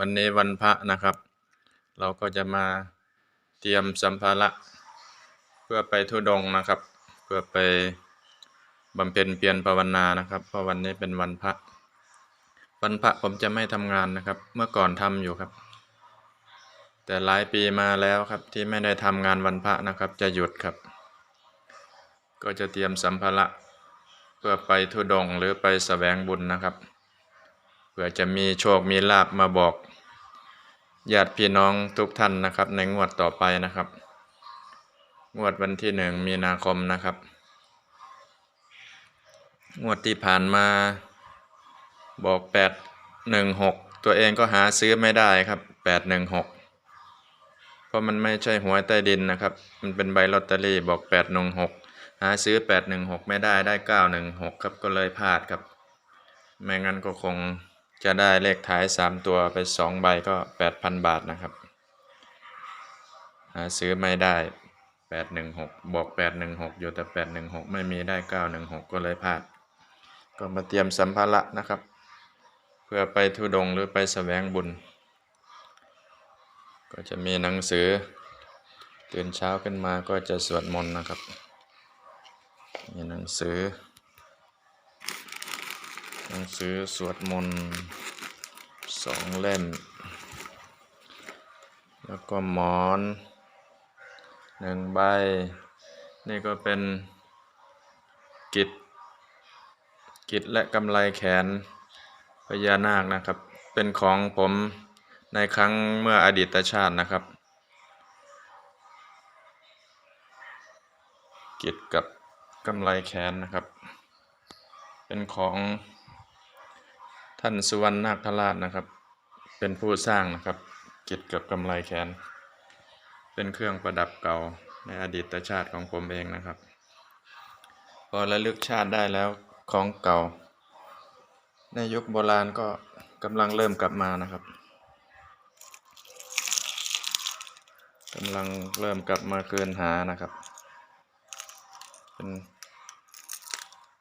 วันนี้วันพระนะครับ เราก็จะมาเตรียมสัมภาระเพื่อไปทุดงนะครับ เพื่อไปบำเพ็ญเพียรภาวนานะครับ เพราะวันนี้เป็นวันพระ วันพระผมจะไม่ทำงานนะครับ เมื่อก่อนทำอยู่ครับ แต่หลายปีมาแล้วครับที่ไม่ได้ทำงานวันพระนะครับ จะหยุดครับ ก็จะเตรียมสัมภาระเพื่อไปทุดงหรือไปแสวงบุญนะครับ เพื่อจะมีโชคมีลาบมาบอกญาติพี่น้องทุกท่านนะครับ ในงวดต่อไปนะครับ งวดวันที่หนึ่งมีนาคมนะครับ งวดที่ผ่านมาบอกแปดหนึ่งหกตัวเองก็หาซื้อไม่ได้ครับแปดหนึ่งหกเพราะมันไม่ใช่หวยใต้ดินนะครับ มันเป็นใบลอตเตอรี่บอกแปดหนึ่งหกหาซื้อแปดหนึ่งหกไม่ได้ได้เก้าหนึ่งหกครับก็เลยพลาดครับ ไม่งั้นก็คง จะได้เลขท้าย 3 ตัวไป 2 ใบก็ 8,000 บาทนะครับ หาซื้อไม่ได้ 816 บอก 816 อยู่แต่ 816 ไม่มีได้ 916 ก็เลยพลาด ก็มาเตรียมสัมภาระนะครับ เพื่อไปทุดงหรือไปแสวงบุญ ก็จะมีหนังสือ ตื่นเช้าขึ้นมาก็จะสวดมนต์นะครับ มีหนังสือ หนังสือสวดมนต์สองเล่ม แล้วก็หมอนหนึ่งใบ นี่ก็เป็นกิจกิจและกำไลแขนพญานาคนะครับ เป็นของผมในครั้งเมื่ออดีตชาตินะครับ กิจกับกำไลแขนนะครับ เป็นของ ท่านสุวรรณนาคราชนะครับ เป็นผู้สร้างนะครับ เกิจกับกำไลแขน เป็นเครื่องประดับเก่าในอดีตชาติของผมเองนะครับ พอระลึกชาติได้แล้วของเก่า ในยุคโบราณก็กำลังเริ่มกลับมานะครับกำลังเริ่มกลับมาเกินหานะครับ เป็น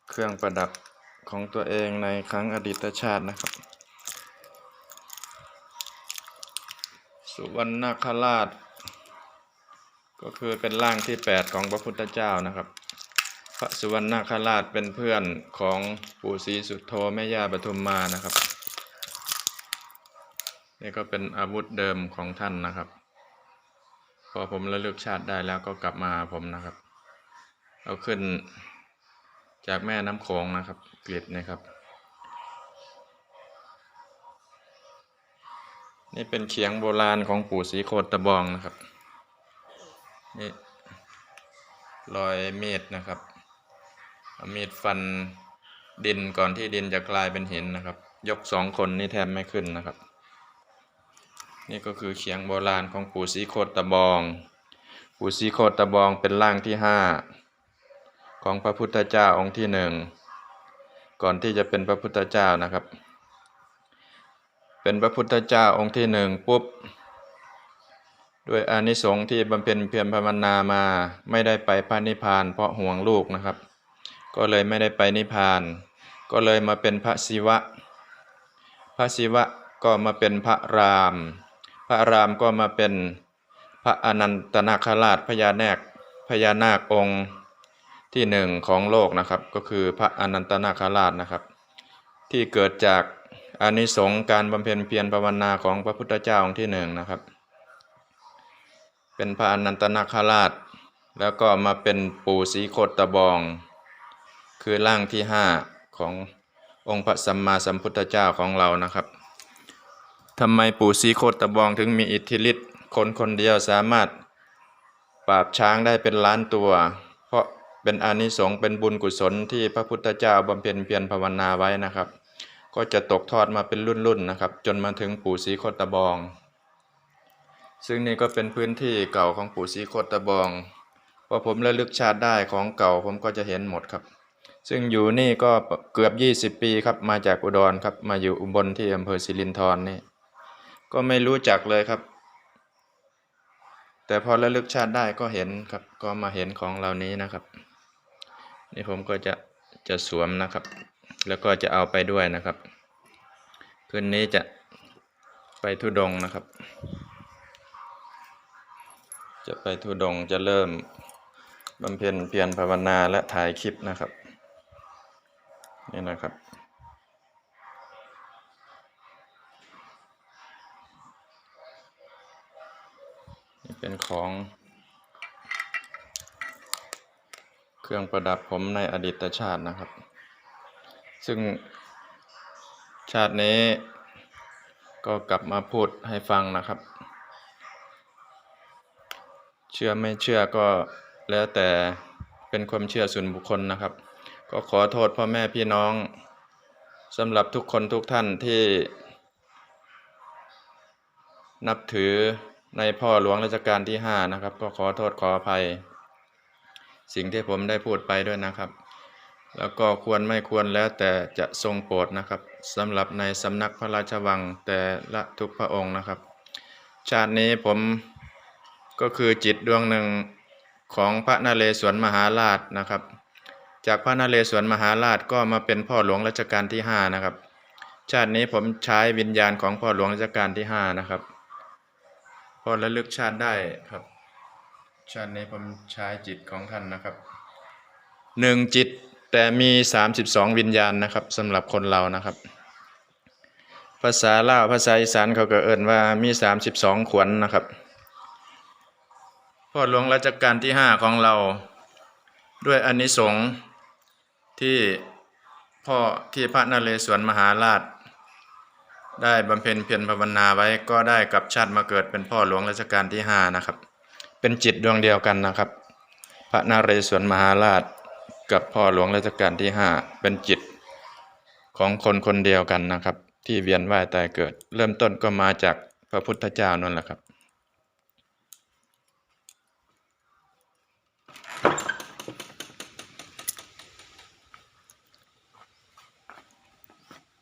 เครื่องประดับ ของตัวเองในครั้งอดีตชาตินะครับ สุวรรณคราช ก็คือเป็นร่างที่ 8 ของพระพุทธเจ้านะครับ พระสุวรรณคราชเป็นเพื่อนของปู่ศรีสุโธแม่ย่าปทุมมานะครับนี่ก็เป็นอาวุธเดิมของท่านนะครับ พอผมระลึกชาติได้แล้วก็กลับมาหาผมนะครับ เอาขึ้น จากแม่น้ำโขงนะครับ เกลิดนะครับ นี่เป็นเขียงโบราณของปู่ศรีโคตตะบองนะครับนี่รอยเมีดนะครับเมีดฟันดินก่อนที่ดินจะกลายเป็นหินนะครับ ยกสองคนนี่แทบไม่ขึ้นนะครับ นี่ก็คือเขียงโบราณของปู่ศรีโคตตะบอง ปู่ศรีโคตตะบองเป็นร่างที่ห้า ของพระพุทธเจ้าองค์ที่หนึ่งก่อนที่จะเป็นพระพุทธเจ้านะครับ เป็นพระพุทธเจ้าองค์ที่หนึ่งปุ๊บด้วยอานิสงส์ที่บำเพ็ญเพียรภาวนามาไม่ได้ไปพระนิพพานเพราะห่วงลูกนะครับ ก็เลยไม่ได้ไปนิพพาน ก็เลยมาเป็นพระศิวะ พระศิวะก็มาเป็นพระราม พระรามก็มาเป็นพระอนันตนาคราชพญาแนาคพญานาคองค์ ที่หนึ่งของโลกนะครับ ก็คือพระอนันตนาคราชนะครับ ที่เกิดจากอานิสงส์การบำเพ็ญเพียรภาวนาของพระพุทธเจ้าองค์ที่หนึ่งนะครับ เป็นพระอนันตนาคราช แล้วก็มาเป็นปู่ศรีโคตตะบอง คือร่างที่ห้าขององค์พระสัมมาสัมพุทธเจ้าของเรานะครับทำไมปู่ศรีโคตตะบองถึงมีอิทธิฤทธิ์คนคนเดียวสามารถปราบช้างได้เป็นล้านตัว เป็นอานิสงส์เป็นบุญกุศลที่พระพุทธเจ้าบำเพ็ญเพียรภาวนาไว้นะครับ ก็จะตกทอดมาเป็นรุ่นๆนะครับ จนมาถึงปู่ศรีโคตบอง ซึ่งนี่ก็เป็นพื้นที่เก่าของปู่ศรีโคตบองพอผมระลึกชาติได้ของเก่าผมก็จะเห็นหมดครับ ซึ่งอยู่นี่ก็เกือบ 20 ปีครับมาจากอุดรครับมาอยู่อุบลที่อำเภอสิรินธรนี่ก็ไม่รู้จักเลยครับ แต่พอระลึกชาติได้ก็เห็นครับก็มาเห็นของเหล่านี้นะครับ นี่ผมก็จะจะสวมนะครับ แล้วก็จะเอาไปด้วยนะครับ คืนนี้จะไปทุดงนะครับ จะไปทุดงจะเริ่มบำเพ็ญเพียรภาวนาและถ่ายคลิปนะครับ นี่นะครับ นี่เป็นของ เค รื่องประดับผมในอดีตชาตินะครับ ซึ่งชาตินี้ก็กลับมาพูดให้ฟังนะครับ เชื่อไม่เชื่อก็แล้วแต่เป็นความเชื่อส่วนบุคคลนะครับ ก็ขอโทษพ่อแม่พี่น้องสำหรับทุกคนทุกท่านที่ นับถือในพ่อหลวงรัชกาลที่ 5 นะครับ ก็ขอโทษขออภัย สิ่งที่ผมได้พูดไปด้วยนะครับ แล้วก็ควรไม่ควรแล้วแต่จะทรงโปรดนะครับสำหรับในสำนักพระราชวังแต่ละทุกพระองค์นะครับ ชาตินี้ผมก็คือจิตดวงหนึ่งของพระนเรศวรมหาราชนะครับ จากพระนเรศวรมหาราชก็มาเป็นพ่อหลวงรัชกาลที่ 5 นะครับ ชาตินี้ผมใช้วิญญาณของพ่อหลวงรัชกาลที่ 5 นะครับ พอระลึกชาติได้ครับ ชาตินี้ผมใช้จิตของท่านนะครับหนึ่งจิตแต่มี 32 วิญญาณนะครับสำหรับคนเรานะครับ ภาษาลาวภาษาอีสานเขาก็เอ่นว่ามี 32 ขวนนะครับพ่อหลวงรัชกาลที่ 5 ของเรา ด้วยอานิสงส์ที่พ่อที่พระนเรศวรมหาราช ได้บำเพ็ญเพียรภาวนาไว้ก็ได้กลับชาติมาเกิดเป็นพ่อหลวงรัชกาลที่ 5 นะครับ เป็นจิตดวงเดียวกันนะครับ พระนเรศวรมหาราช กับพ่อหลวงรัชกาลที่ 5 เป็นจิตของคนคนเดียวกันนะครับ ที่เวียนว่ายตายเกิด เริ่มต้นก็มาจากพระพุทธเจ้านั่นแหละครับ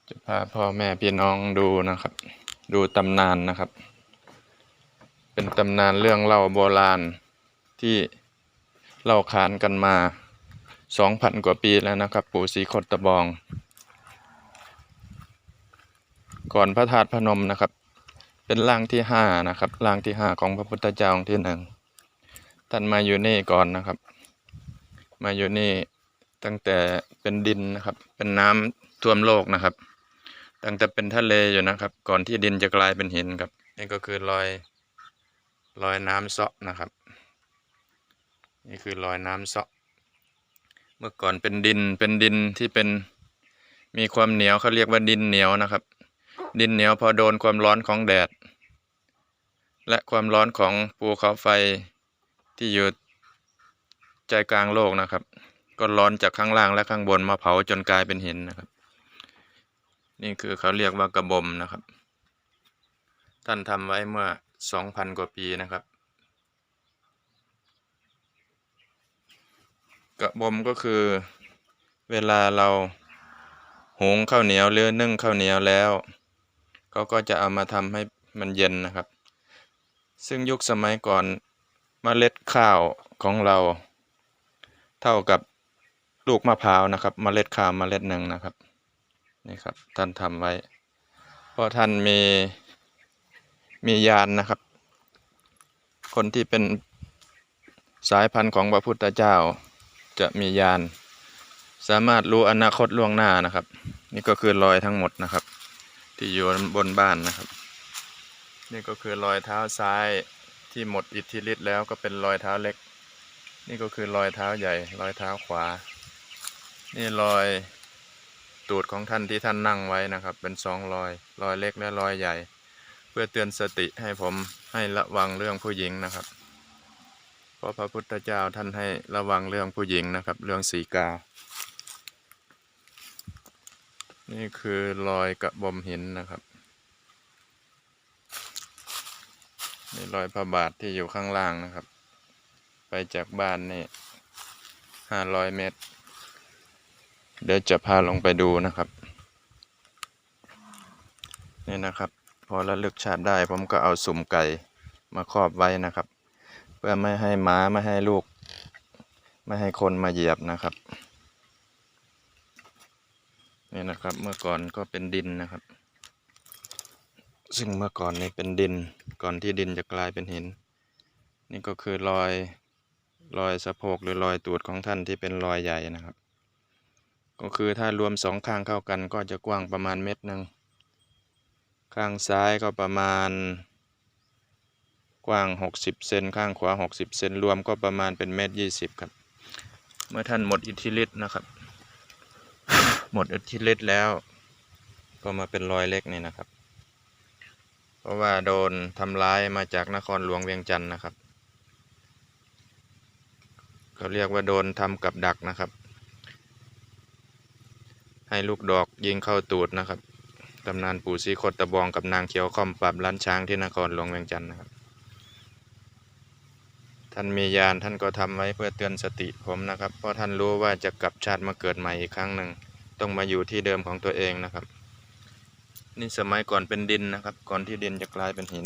จะพาพ่อแม่พี่น้องดูนะครับ ดูตำนานนะครับ เป็นตำนานเรื่องเล่าโบราณที่เล่าขานกันมาสองพันกว่าปีแล้วนะครับ ปู่ศรีโคตะบอง ก่อนพระธาตุพนมนะครับ เป็นร่างที่ห้านะครับร่างที่ห้าของพระพุทธเจ้าองค์ที่หนึ่งท่านมาอยู่นี่ก่อนนะครับ มาอยู่นี่ตั้งแต่เป็นดินนะครับ เป็นน้ำท่วมโลกนะครับ ตั้งแต่เป็นทะเลอยู่นะครับ ก่อนที่ดินจะกลายเป็นหินครับนี่ก็คือรอย รอยน้ำเซาะนะครับ นี่คือรอยน้ำเซาะ เมื่อก่อนเป็นดินเป็นดินที่เป็นมีความเหนียวเขาเรียกว่าดินเหนียวนะครับ ดินเหนียวพอโดนความร้อนของแดด และความร้อนของภูเขาไฟที่อยู่ใจกลางโลกนะครับ ก็ร้อนจากข้างล่างและข้างบนมาเผาจนกลายเป็นหินนะครับ นี่คือเขาเรียกว่ากระบมนะครับ ท่านทำไว้เมื่อ สองพันกว่าปีนะครับ กระบมก็คือเวลาเราหุงข้าวเหนียวหรือนึ่งข้าวเหนียวแล้วเขาก็จะเอามาทำให้มันเย็นนะครับ ซึ่งยุคสมัยก่อนเมล็ดข้าวของเรา เท่ากับลูกมะพร้าวนะครับเมล็ดข้าวเมล็ดหนึ่งนะครับนี่ครับท่านทำไว้ เพราะท่านมี มียานนะครับ คนที่เป็นสายพันธุ์ของพระพุทธเจ้า จะมียาน สามารถรู้อนาคตล่วงหน้านะครับ นี่ก็คือรอยทั้งหมดนะครับ ที่อยู่บนบ้านนะครับ นี่ก็คือรอยเท้าซ้ายที่หมดอิทธิฤทธิ์แล้วก็เป็นรอยเท้าเล็ก นี่ก็คือรอยเท้าใหญ่ รอยเท้าขวา นี่รอยตูดของท่านที่ท่านนั่งไว้นะครับ เป็นสองรอย รอยเล็กและรอยใหญ่ เพื่อเตือนสติให้ผมให้ระวังเรื่องผู้หญิงนะครับ เพราะพระพุทธเจ้าท่านให้ระวังเรื่องผู้หญิงนะครับ เรื่องสีกา นี่คือรอยกระบมหินนะครับนี่รอยพระบาทที่อยู่ข้างล่างนะครับ ไปจากบ้านนี่ห้าร้อยเมตร เดี๋ยวจะพาลงไปดูนะครับ นี่นะครับ อระลึกชาติได้ ผมก็เอาสุ่มไก่มาครอบไว้นะครับ เพื่อไม่ให้ม้าไม่ให้ลูก ไม่ให้คนมาเหยียบนะครับ นี่นะครับเมื่อก่อนก็เป็นดินนะครับ ซึ่งเมื่อก่อนนี่เป็นดินก่อนที่ดินจะกลายเป็นหิน นี่ก็คือรอยรอยสะโพกหรือรอยตูดของท่านที่เป็นรอยใหญ่นะครับ ก็คือถ้ารวมสองข้างเข้ากันก็จะกว้างประมาณเม็ดหนึ่ง ข้างซ้ายก็ประมาณ กว้าง 60 เซนข้างขวา 60 เซนรวมก็ประมาณเป็นเมตรยี่สิบครับ เมื่อท่านหมดอิทธิฤทธิ์นะครับ หมดอิทธิฤทธิ์แล้ว ก็มาเป็นรอยเล็กนี่นะครับ เพราะว่าโดนทำร้ายมาจากนครหลวงเวียงจันทร์นะครับเขาเรียกว่าโดนทำกับดักนะครับ ให้ลูกดอกยิงเข้าตูดนะครับ ตำนานปู่ซีโคตตะบองกับนางเขียวค่อมปรับล้านช้างที่นครหลวงเวียงจันทร์นะครับ ท่านมียานท่านก็ทำไว้เพื่อเตือนสติผมนะครับ เพราะท่านรู้ว่าจะกลับชาติมาเกิดใหม่อีกครั้งหนึ่ง ต้องมาอยู่ที่เดิมของตัวเองนะครับ นี่สมัยก่อนเป็นดินนะครับ ก่อนที่ดินจะกลายเป็นหิน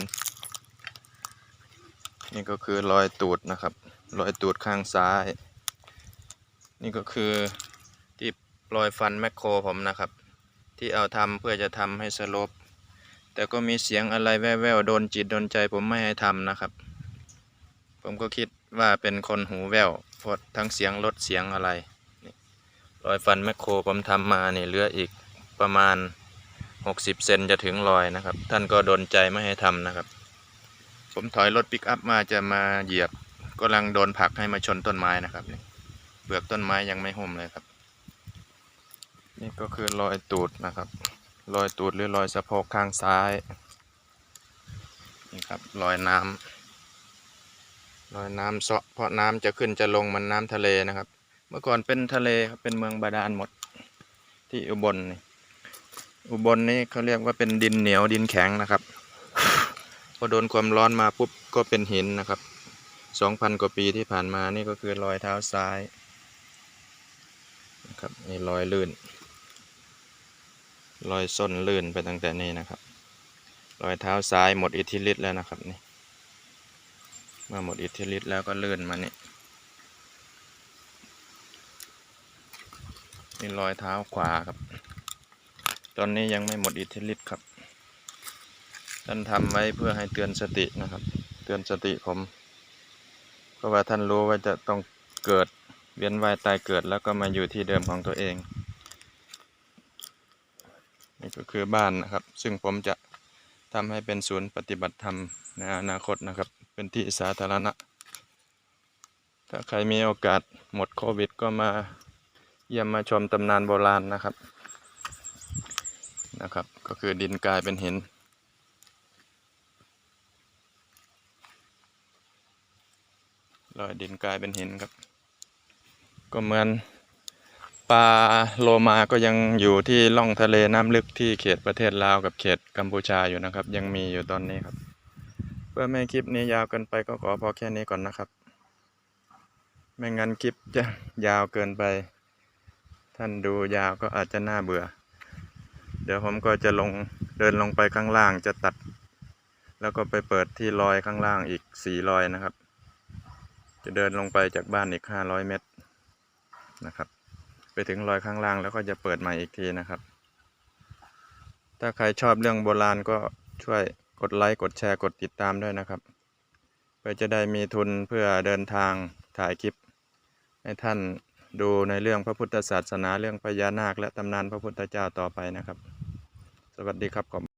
นี่ก็คือรอยตูดนะครับ รอยตูดข้างซ้าย นี่ก็คือที่รอยฟันแมคโครผมนะครับ ที่เอาทำเพื่อจะทำให้สลบ แต่ก็มีเสียงอะไรแว่วๆโดนจิตโดนใจผมไม่ให้ทำนะครับ ผมก็คิดว่าเป็นคนหูแว่วเพราะทั้งเสียงรถเสียงอะไรรอยฟันแมคโครผมทำมาเนี่เหลืออีกประมาณ 60 เซนจะถึงรอยนะครับ ท่านก็โดนใจไม่ให้ทำนะครับ ผมถอยรถปิกอัพมาจะมาเหยียบกำลังโดนผักให้มาชนต้นไม้นะครับเปลือกต้นไม้ยังไม่ห่มเลยครับ นี่ก็คือรอยตูดนะครับ รอยตูดหรือรอยสะโพกข้างซ้าย นี่ครับรอยน้ำรอยน้ำเซาะเพราะน้ำจะขึ้นจะลงมันน้ำทะเลนะครับ เมื่อก่อนเป็นทะเลครับเป็นเมืองบาดาลหมด ที่อุบลนี่อุบลนี่เขาเรียกว่าเป็นดินเหนียวดินแข็งนะครับ พอโดนความร้อนมาปุ๊บก็เป็นหินนะครับสองพันกว่าปีที่ผ่านมานี่ก็คือรอยเท้าซ้ายนะครับนี่รอยลื่น รอยส้นลื่นไปตั้งแต่นี้นะครับ รอยเท้าซ้ายหมดอิทธิฤทธิ์แล้วนะครับนี่ เมื่อหมดอิทธิฤทธิ์แล้วก็ลื่นมานี่นี่รอยเท้าขวาครับ ตอนนี้ยังไม่หมดอิทธิฤทธิ์ครับ ท่านทำไว้เพื่อให้เตือนสตินะครับ เตือนสติผม เพราะว่าท่านรู้ว่าจะต้องเกิดเวียนว่ายตายเกิดแล้วก็มาอยู่ที่เดิมของตัวเอง นี่ก็คือบ้านนะครับ ซึ่งผมจะทำให้เป็นศูนย์ปฏิบัติธรรมในอนาคตนะครับ เป็นที่สาธารณะ ถ้าใครมีโอกาสหมดโควิดก็มาเยี่ยมมาชมตำนานโบราณนะครับนะครับ ก็คือดินกลายเป็นหินรอยดินกลายเป็นหินครับ ก็เหมือน ปลาโลมาก็ยังอยู่ที่ล่องทะเลน้ำลึกที่เขตประเทศลาวกับเขตกัมพูชาอยู่นะครับ ยังมีอยู่ตอนนี้ครับ เพื่อไม่ให้คลิปนี้ยาวเกินไปก็ขอพอแค่นี้ก่อนนะครับ ไม่งั้นคลิปจะยาวเกินไป ท่านดูยาวก็อาจจะน่าเบื่อ เดี๋ยวผมก็จะลงเดินลงไปข้างล่างจะตัด แล้วก็ไปเปิดที่รอยข้างล่างอีกสี่รอยนะครับ จะเดินลงไปจากบ้านอีกห้าร้อยเมตรนะครับ ไปถึงรอยข้างล่างแล้วก็จะเปิดใหม่อีกทีนะครับ ถ้าใครชอบเรื่องโบราณก็ช่วยกดไลค์ กดแชร์ กดติดตามด้วยนะครับ เพื่อจะได้มีทุนเพื่อเดินทางถ่ายคลิป ให้ท่านดูในเรื่องพระพุทธศาสนาเรื่องพญานาค และตำนานพระพุทธเจ้าต่อไปนะครับ สวัสดีครับผม